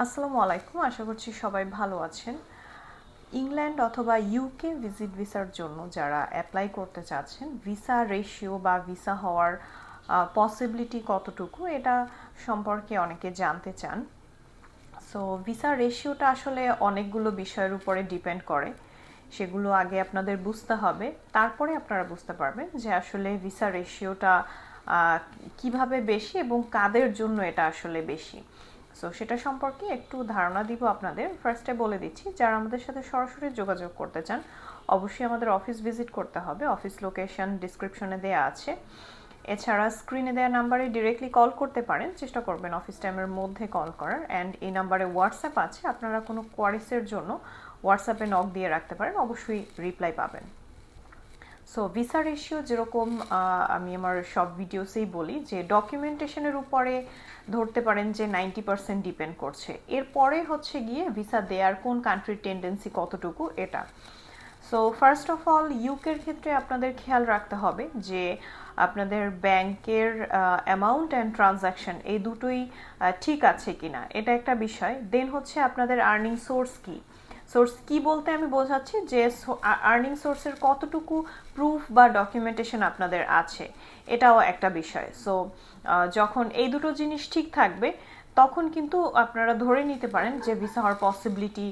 আসসালামু আলাইকুম, আশা করছি সবাই ভালো আছেন। ইংল্যান্ড অথবা ইউকে ভিজিট ভিসার জন্য যারা অ্যাপ্লাই করতে চাচ্ছেন ভিসা রেশিও বা ভিসা হওয়ার পসিবিলিটি কতটুকু এটা সম্পর্কে অনেকে জানতে চান। সো ভিসা রেশিওটা আসলে অনেকগুলো বিষয়ের উপরে ডিপেন্ড করে। সেগুলো আগে আপনাদের বুঝতে হবে, তারপরে আপনারা বুঝতে পারবেন যে আসলে ভিসা রেশিওটা কীভাবে বেশি এবং কাদের জন্য এটা আসলে বেশি। সো সেটা সম্পর্কে একটু ধারণা দিব আপনাদের। ফার্স্টে বলে দিচ্ছি, যারা আমাদের সাথে সরাসরি যোগাযোগ করতে চান, অবশ্যই আমাদের অফিস ভিজিট করতে হবে। অফিস লোকেশন ডিসক্রিপশনে দেওয়া আছে। এছাড়া স্ক্রিনে দেওয়া নাম্বারে ডিরেক্টলি কল করতে পারেন। চেষ্টা করবেন অফিস টাইমের মধ্যে কল করার। অ্যান্ড এই নাম্বারে হোয়াটসঅ্যাপ আছে। আপনারা কোনো কোয়ারিসের জন্য হোয়াটসঅ্যাপে নক দিয়ে রাখতে পারেন। অবশ্যই রিপ্লাই পাবেন। সো ভিসা রেশিও যেরকম আমি আমার সব ভিডিওসেই বলি, যে ডকুমেন্টেশনের উপরে ধরতে পারেন যে নাইনটি পার্সেন্ট ডিপেন্ড করছে। এরপরে হচ্ছে গিয়ে ভিসা দেয়ার কোন কান্ট্রির টেন্ডেন্সি কতটুকু, এটা। সো ফার্স্ট অফ অল ইউকের ক্ষেত্রে আপনাদের খেয়াল রাখতে হবে যে আপনাদের ব্যাংকের অ্যামাউন্ট অ্যান্ড ট্রানজ্যাকশন এই দুটোই ঠিক আছে কিনা, এটা একটা বিষয়। দেন হচ্ছে আপনাদের আর্নিং সোর্স কী। সোর্স কি বলতে আমি বোঝাচ্ছি? যে আর্নিং সোর্সের কতটুকু প্রুফ বা ডকুমেন্টেশন আপনাদের আছে? এটাও একটা বিষয়। সো যখন এই দুটো জিনিস ঠিক থাকবে, তখন কিন্তু আপনারা ধরে নিতে পারেন যে ভিসা হওয়ার পসিবিলিটি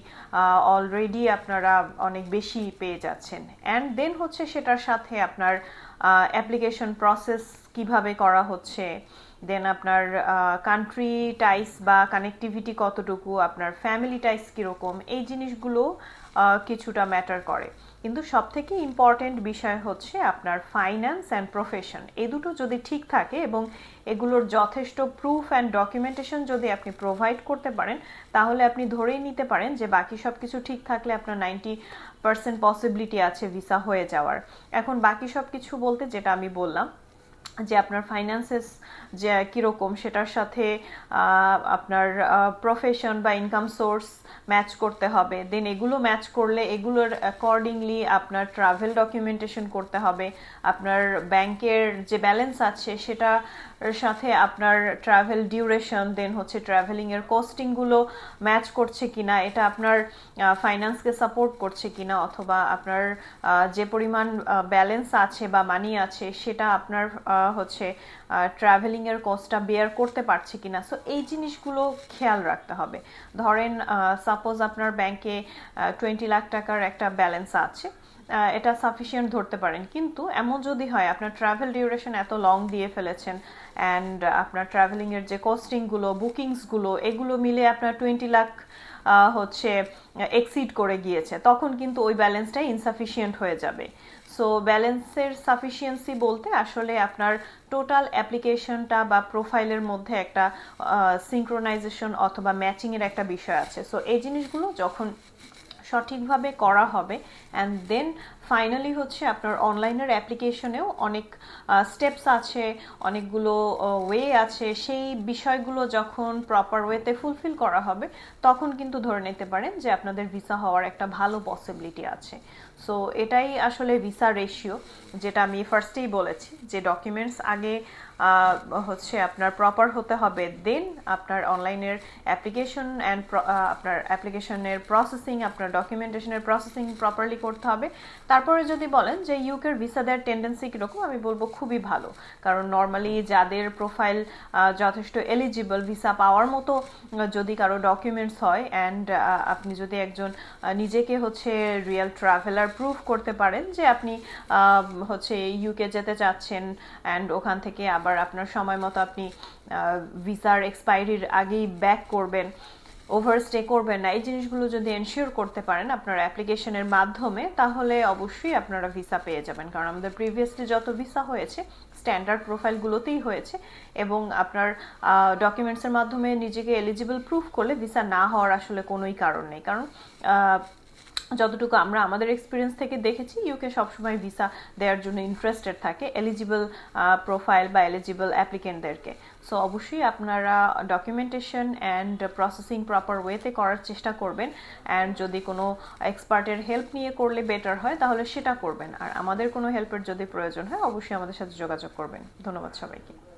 অলরেডি আপনারা অনেক বেশি পেয়ে যাচ্ছেন। অ্যান্ড দেন হচ্ছে সেটার সাথে আপনার অ্যাপ্লিকেশন প্রসেস কীভাবে করা হচ্ছে? দেন আপনার কান্ট্রি টাইস বা কানেক্টিভিটি কতটুকু? আপনার ফ্যামিলি টাইস কীরকম? এই জিনিসগুলো কিছুটা ম্যাটার করে। কিন্তু সব থেকে ইম্পর্টেন্ট বিষয় হচ্ছে আপনার ফাইন্যান্স অ্যান্ড প্রফেশন এই দুটো যদি ঠিক থাকে এবং এগুলোর যথেষ্ট প্রুফ অ্যান্ড ডকুমেন্টেশন যদি আপনি প্রোভাইড করতে পারেন, তাহলে আপনি ধরেই নিতে পারেন যে বাকি সব কিছু ঠিক থাকলে আপনার নাইনটি পার্সেন্ট পসিবিলিটি আছে ভিসা হয়ে যাওয়ার। এখন বাকি সব কিছু বলতে যেটা আমি বললাম যে আপনার ফাইন্যান্সেস যে কীরকম সেটার সাথে আপনার প্রফেশন বা ইনকাম সোর্স ম্যাচ করতে হবে। দেন এগুলো ম্যাচ করলে এগুলোর অ্যাকর্ডিংলি আপনার ট্রাভেল ডকুমেন্টেশন করতে হবে। আপনার ব্যাংকের যে ব্যালেন্স আছে সেটা সাথে আপনার ট্রাভেল ডিউরেশন দেন হচ্ছে ট্রাভেলিংয়ের কস্টিংগুলো ম্যাচ করছে কিনা, এটা আপনার ফাইন্যান্সকে সাপোর্ট করছে কিনা, অথবা আপনার যে পরিমাণ ব্যালেন্স আছে বা মানি আছে, সেটা আপনার হচ্ছে ট্রাভেলিংয়ের কস্টটা বেয়ার করতে পারছে কিনা। সো এই জিনিসগুলো খেয়াল রাখতে হবে। ধরেন সাপোজ আপনার ব্যাংকে টোয়েন্টি লাখ টাকার একটা ব্যালেন্স আছে এটা সাফিসিয়েন্ট ধরতে পারেন। কিন্তু এমন যদি হয়, আপনার ট্রাভেল ডিউরেশন এত লং দিয়ে ফেলেছেন অ্যান্ড আপনার ট্রাভেলিংয়ের যে কস্টিংগুলো বুকিংসগুলো এগুলো মিলে আপনার টোয়েন্টি লাখ হচ্ছে এক্সিড করে গিয়েছে, তখন কিন্তু ওই ব্যালেন্সটাই ইনসাফিসিয়েন্ট হয়ে যাবে। সো ব্যালেন্সের সাফিসিয়েন্সি বলতে আসলে আপনার টোটাল অ্যাপ্লিকেশনটা বা প্রোফাইলের মধ্যে একটা সিঙ্ক্রোনাইজেশন অথবা ম্যাচিংয়ের একটা বিষয় আছে। সো এই জিনিসগুলো যখন সঠিকভাবে করা হবে অ্যান্ড দেন ফাইনালি হচ্ছে আপনার অনলাইনের অ্যাপ্লিকেশনেও অনেক স্টেপস আছে, অনেকগুলো ওয়ে আছে। সেই বিষয়গুলো যখন প্রপার ওয়েতে ফুলফিল করা হবে, তখন কিন্তু ধরে নিতে পারেন যে আপনাদের ভিসা হওয়ার একটা ভালো পসিবিলিটি আছে। সো এটাই আসলে ভিসা রেশিও যেটা আমি ফার্স্টেই বলেছি যে ডকুমেন্টস আগে হচ্ছে আপনার প্রপার হতে হবে দেন আপনার অনলাইনের অ্যাপ্লিকেশন অ্যান্ড আপনার অ্যাপ্লিকেশনের প্রসেসিং আপনার ডকুমেন্টেশনের প্রসেসিং প্রপারলি করতে হবে। তারপরে যদি বলেন যে ইউকের ভিসা দেওয়ার টেন্ডেন্সি কীরকম, আমি বলব খুবই ভালো। কারণ নর্মালি যাদের প্রোফাইল যথেষ্ট এলিজিবল ভিসা পাওয়ার মতো যদি কারও ডকুমেন্টস হয় অ্যান্ড আপনি যদি একজন নিজেকে হচ্ছে রিয়েল ট্রাভেলার প্রুফ করতে পারেন যে আপনি হচ্ছে ইউকে যেতে চাচ্ছেন অ্যান্ড ওখান থেকে আবার আপনার সময় মতো আপনি ভিসার এক্সপায়ারির আগেই ব্যাক করবেন ওভারস্টে করবেন না। এই জিনিসগুলো যদি এনশিওর করতে পারেন আপনার অ্যাপ্লিকেশনের মাধ্যমে, তাহলে অবশ্যই আপনারা ভিসা পেয়ে যাবেন। কারণ আমাদের প্রিভিয়াসলি যত ভিসা হয়েছে স্ট্যান্ডার্ড প্রোফাইলগুলোতেই হয়েছে এবং আপনার ডকুমেন্টসের মাধ্যমে নিজেকে এলিজিবল প্রুফ করলে ভিসা না হওয়ার আসলে কোনোই কারণ নেই। কারণ যতটুকু আমরা আমাদের এক্সপিরিয়েন্স থেকে দেখেছি ইউকে সবসময় ভিসা দেওয়ার জন্য ইন্টারেস্টেড থাকে এলিজিবল প্রোফাইল বা এলিজিবল অ্যাপ্লিকেন্টদেরকে সো অবশ্যই আপনারা ডকুমেন্টেশন অ্যান্ড প্রসেসিং প্রপার ওয়েতে করার চেষ্টা করবেন। অ্যান্ড যদি কোনো এক্সপার্টের হেল্প নিয়ে করলে বেটার হয়, তাহলে সেটা করবেন। আর আমাদের কোনো হেল্পের যদি প্রয়োজন হয়, অবশ্যই আমাদের সাথে যোগাযোগ করবেন। ধন্যবাদ সবাইকে।